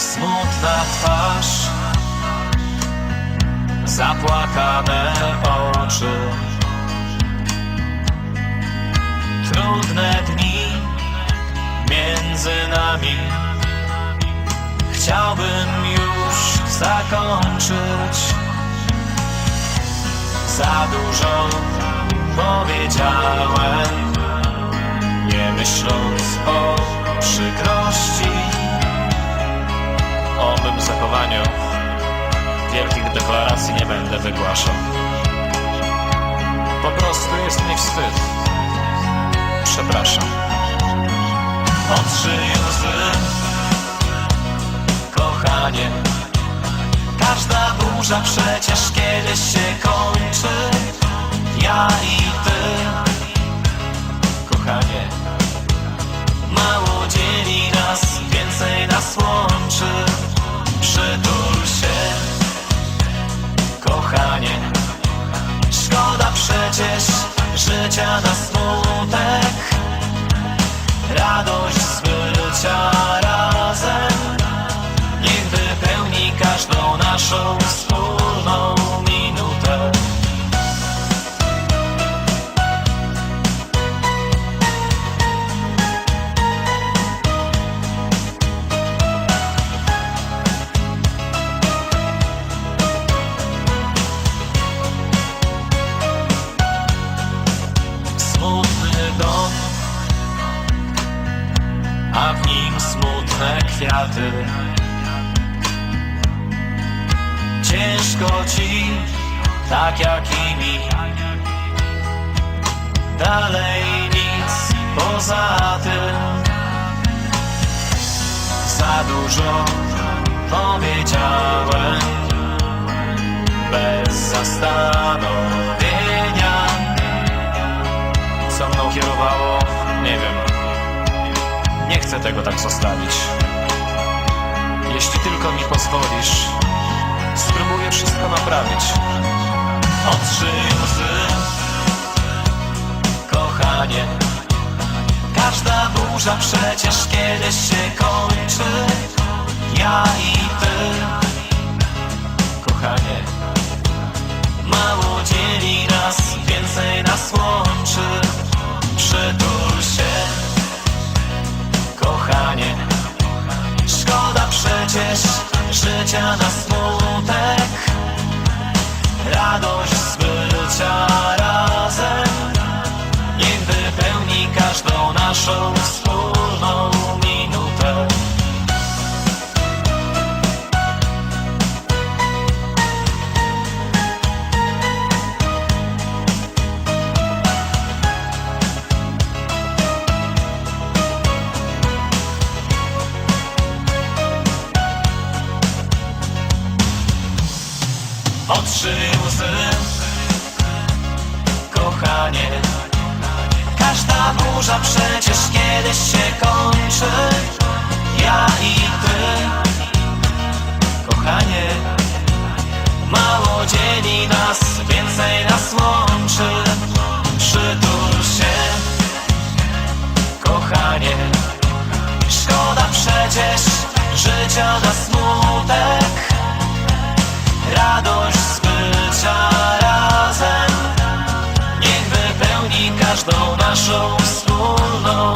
smutna twarz. Zapłakane oczy. Trudne dni między nami. Chciałbym już zakończyć. Za dużo powiedziałem Nie myśląc o przykrości zachowaniu. Wielkich deklaracji nie będę wygłaszał. Po prostu jest mi wstyd. Przepraszam. Otrzyj łzy. Kochanie Każda burza przecież kiedyś się kończy. Ja i kwiaty. Ciężko ci, tak jak i mi. Dalej nic poza tym. Za dużo powiedziałem, bez zastanowienia. Co mną kierowało, nie wiem. Nie chcę tego tak zostawić. Jeśli tylko mi pozwolisz, spróbuję wszystko naprawić. Otrzyj kochanie. Każda burza przecież kiedyś się kończy. Życia na smutek. Radość z bycia razem. Niech wypełni każdą naszą Kochanie Każda burza przecież kiedyś się kończy. Ja i ty tą naszą wspólną